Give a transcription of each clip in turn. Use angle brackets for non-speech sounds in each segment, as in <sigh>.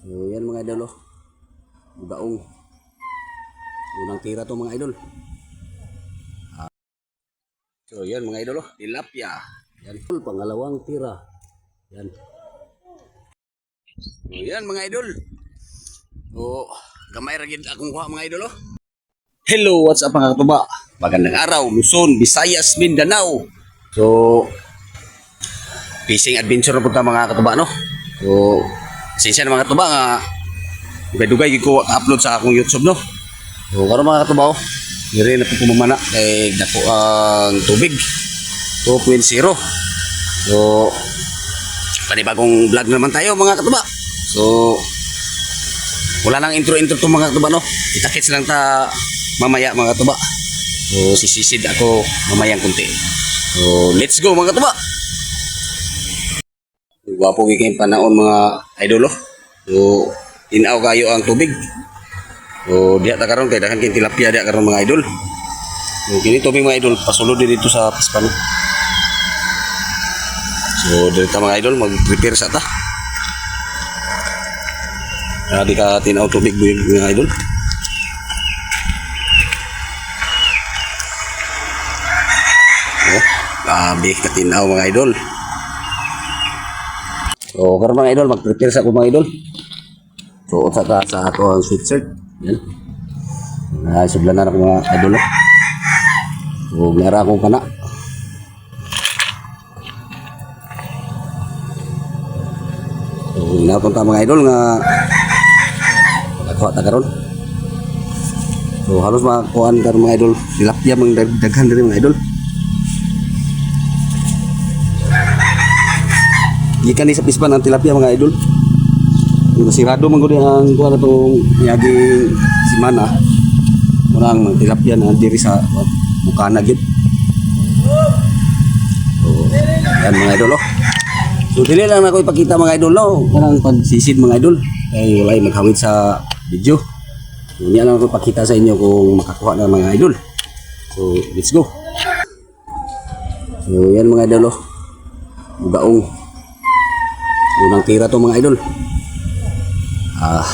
So yan mga idol oh. Bugaong. Unang tira to mga idol. Ah. So yan mga idol oh. Tilapia. Yan. Pangalawang tira. Yan. So yan mga idol. So gamay ra gid akong kuha mga idol oh. Hello, what's up mga katuba? Magandang araw, Luzon, Visayas, Mindanao. So, fishing adventure na punta mga katuba, no? So, sinsya na mga katuba nga, dugay-dugay ko upload sa akong YouTube, no? So, karon mga katuba, oh, diri na po kumamana kay dako ang tubig. 2.0. So, panibagong vlog naman tayo mga katuba. So, wala nang intro-intro to mga katuba, no? Kita-kits lang ta mamaya mga katuba. So, sisisid ako mamayang kunti. So, let's go mga katuba. Gwapo kayong panahon mga idolo. So, inaw kayo ang tubig. So, diya ta karon kay daghan kay tilapia diya karon mga idol. So, kini tubig mga idol pasulod din dito sa pispan. So, dito mga idol mag-prepare sa ta. Ah, di ka tinaw tubig mga idol. Oh, grabe katinaw mga idol. So, karon mga idol, mag-prepare sa ako mga idol. So, sa ka sa ato ang sweatshirt. Yan. Na sublan na ako mga idol. oh. So, mayroon akong kana. So, napunta mga idol nga nakakuha ta karon. So, halos makakuhaan karon mga idol. Tilapia mga dag- daghan diri mga idol. Gikan ni sa pispan ang tilapia mga idol. Sirado man gud ang kuha na tong yaging simana. Murang tilapia na diri sa bukana gid. So, yan mga idol oh. So dili lang ako ipakita mga idol no, kanang pagsisid mga idol. Kay wala maghawid sa video. So niya lang ako ipakita sa inyo kung makakuha na mga idol. So let's go. So yan mga idol oh. Bugaong. Unang tira to mga idol. Ah,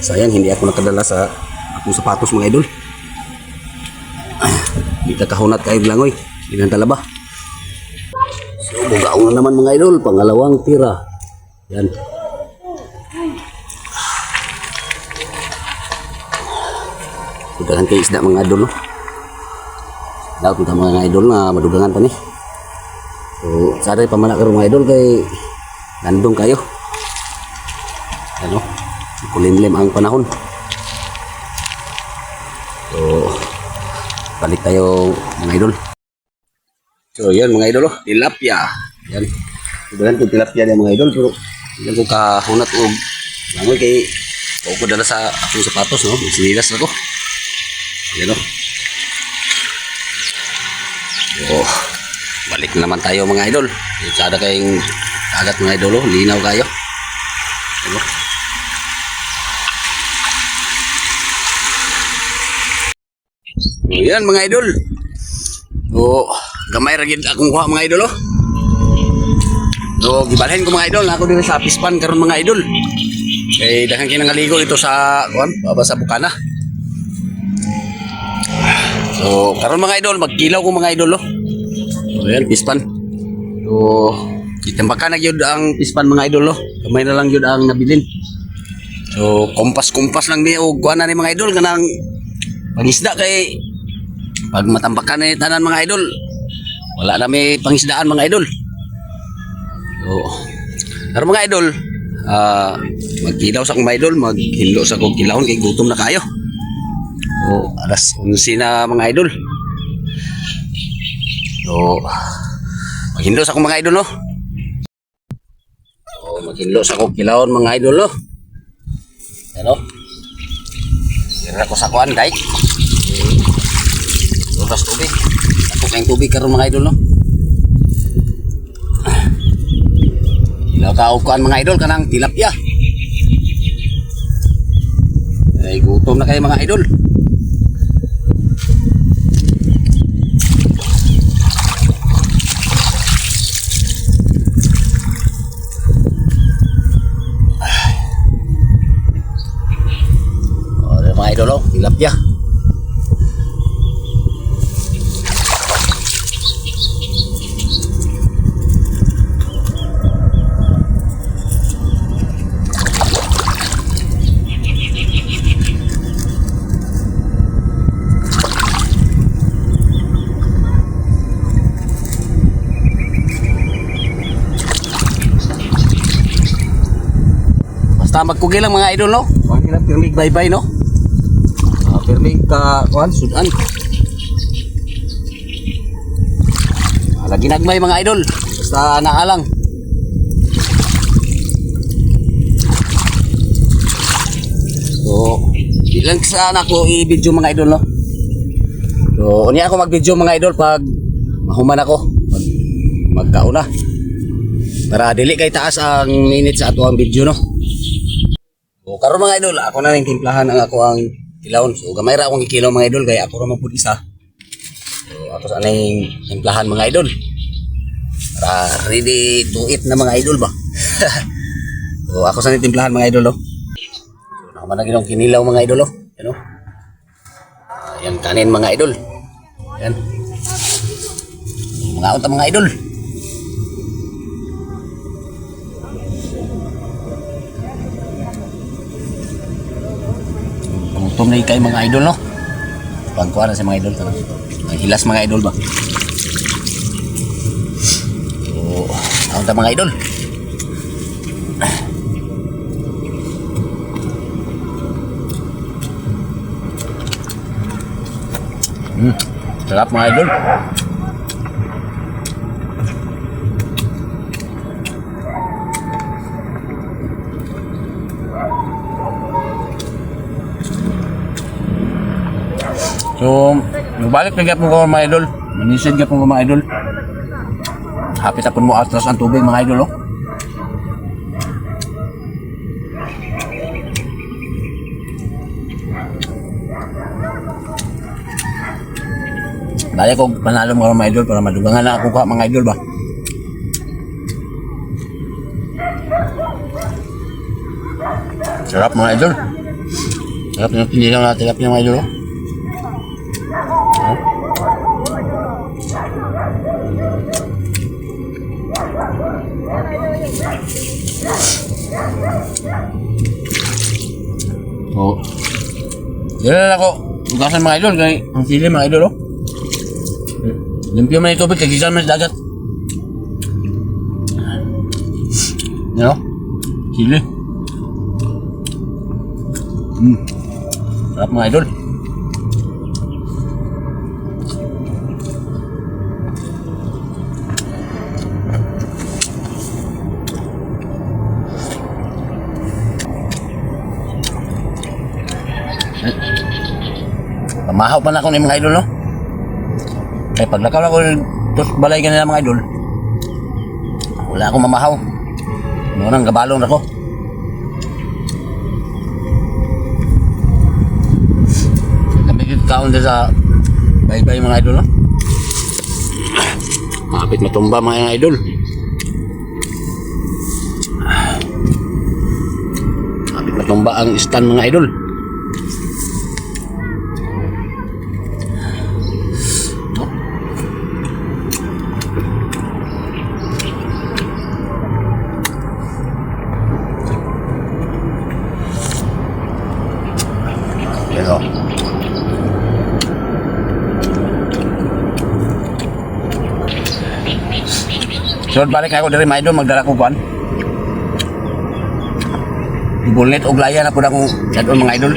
sayang hindi ako nakadala sa akong sapatos mga idol. Ah, Di ka kahunat kayo langoy. Na talaba. So, bugaong na naman mga idol. Pangalawang tira. Yan. Dudagan kayo isda mga idol. No? Dapat mga idol na madugangan pa ni. So, sana pamana karon mga idol kay Nandong kayo. Ano? Kulimlim ang panahon. So, balik tayo mga idol. So, yan mga idol. Oh. Tilapia. Yan. Ibaran ko tilapia niya mga idol. Pero, yan ko kahunat o langoy kay Huwag ko dala sa akong sapatos, no? Sinilas na ko. Yan, oh. Oh, balik na naman tayo mga idol. Sada kayong kagat mga idol, oh. linaw kayo. Ano? So, yan mga idol. So, gamay ra gid akong kuha mga idol, oh. So, gibalhin ko mga idol, ako dito sa pispan karon mga idol. Kay daghan kay nangaligo dito sa kuan, sa bukana. So, karon mga idol, magkilaw ko mga idol, oh. So, yan, pispan. So, itambakan na yun ang pispan mga idol, oh. Kamay na lang yun ang nabilin. So, kompas-kompas lang niya, o kuha na ni mga idol, kanang pangisda kay pag matambakan ni tanan mga idol, wala na may pangisdaan mga idol. So, karon mga idol, ah, magkilaw sa mga idol, maghilo sa akong kilahon kay gutom na kayo. So, alas 11 na mga idol. So, maghindo sa akong mga idol, no? So, maghindo sa akong kilahon mga idol, no? Ano? Sira ko sa kuan, kay. Lutas tubig. Ako kayong tubig karon mga idol, no? Ilaw tao kuan mga idol, kanang tilapia. Ay, gutom na kayo mga idol. idol oh, tilapia. Basta magkugi lang mga idol no. Huwag nila pirmig bye-bye no. Pirmig ka kuan sudan. Lagi nagmay mga idol. Basta naalang. So, ilang sana ako i-video mga idol no. So, unya ako mag-video mga idol pag mahuman ako. Mag magkauna. Para dili kay taas ang minutes sa ato ang video no. O karon mga idol, ako na ning timplahan ang ako ang kilawon. So gamay ra akong ikilaw mga idol kaya ako ra man pud isa. So ako sa ning timplahan mga idol. Para ready to eat na mga idol ba. <laughs> so ako sa ning timplahan mga idol oh. So naman na ginong kinilaw mga idol oh. Yan oh. Ah, Yan kanin mga idol. Yan. Mga unta mga idol. Gutom na kay mga idol, no? Pagkuha na sa mga idol. Tara. Ang hilas mga idol ba? So, ako ta mga idol. Hmm, sarap mga idol. So, nagbalik na gyapon ko mga idol. Manisid gyapon ko mga idol. Hapit apon mo atras ang tubig mga idol, oh. Dali ko panalo mga idol para madugangan na ako ka mga idol ba. Sarap mga idol. Sarap yung pinilang na tilapia mga idol, oh. Oo. Yan lang ako. Bukasan mga idol. Kaya ang sili mga idol, oh. Limpyo man yung tubig. Kagisan man sa dagat. Yan, oh. Sili. Hmm. Sarap mga idol. Pamahaw pa na ako ng mga idol, no? Eh, pag nakaw na ko tos balay ka nila mga idol, wala akong mamahaw. Noon gabalong ako. Namigit kaon din sa bye-bye mga idol, no? Makapit matumba mga idol. Makapit matumba ang stand mga idol. So, balik ako dari mga idol, magdala ko kuan. Bulnet og laya na po akong dadon mga idol.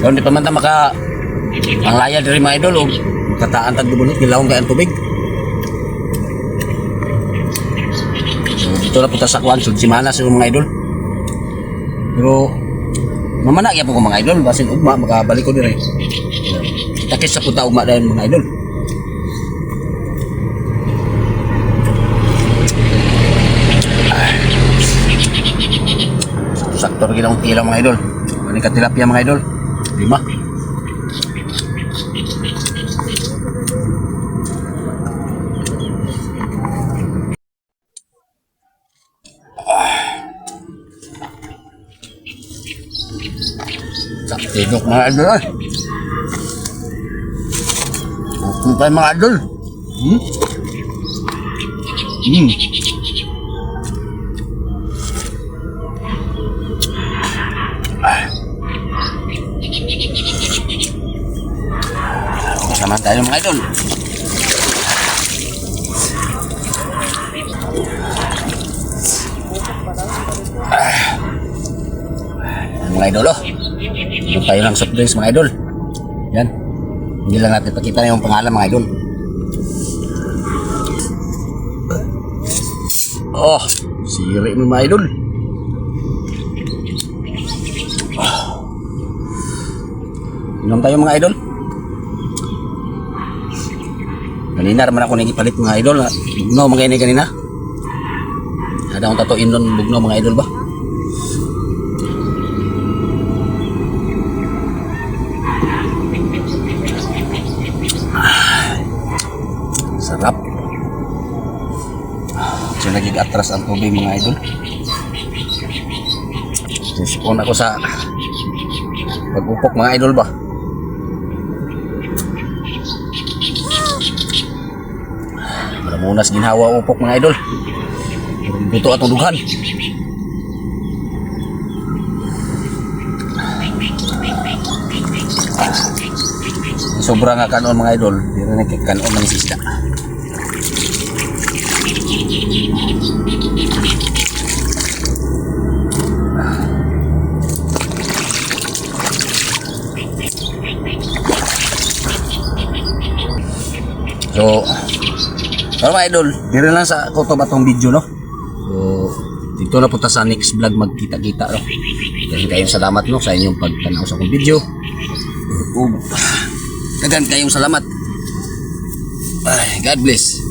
Hindi pa man maka ang laya dari mga idol og kataan tag bulnet gilawon kay ang tubig. So, dito na punta sa kuan, sud simana sa mga idol. Pero mamana gyapon ko mga idol, basin ugma makabalik ko dire. Takis sa punta ugma dahil mga idol. Sakto rin ang tila mga idol. Ano ka tilapia mga idol? Lima. Sa tinok mga idol ay. Kung tayo mga idol. Hmm? Hmm. Sama tayo mga idol. Yan, mga idol oh. Ito tayo ng soft drinks mga idol. Yan. Hindi lang natin pakita yung pangalan mga idol. Oh, siri mga idol. Inom tayo mga idol. Kanina naman ako nagipalit mga idol. Bugno mga ini kanina. Ada akong tatuin doon bugno mga idol ba? Sarap. So naging atras ang tubig mga idol. Sipon ako sa pag-upok mga idol ba? Malamunas ginhawa upok mga idol. Buto atong dughan. Sobra nga kanon mga idol. Di na nagkakanon ng isda. So, pero mga idol, dito lang sa kutob atong video, no? So, dito na punta sa next vlog magkita-kita, no? Dagan kayong salamat, no? Sa inyong pagtanaw sa akong video. Ug, Dagan kayong salamat. Ay, God bless.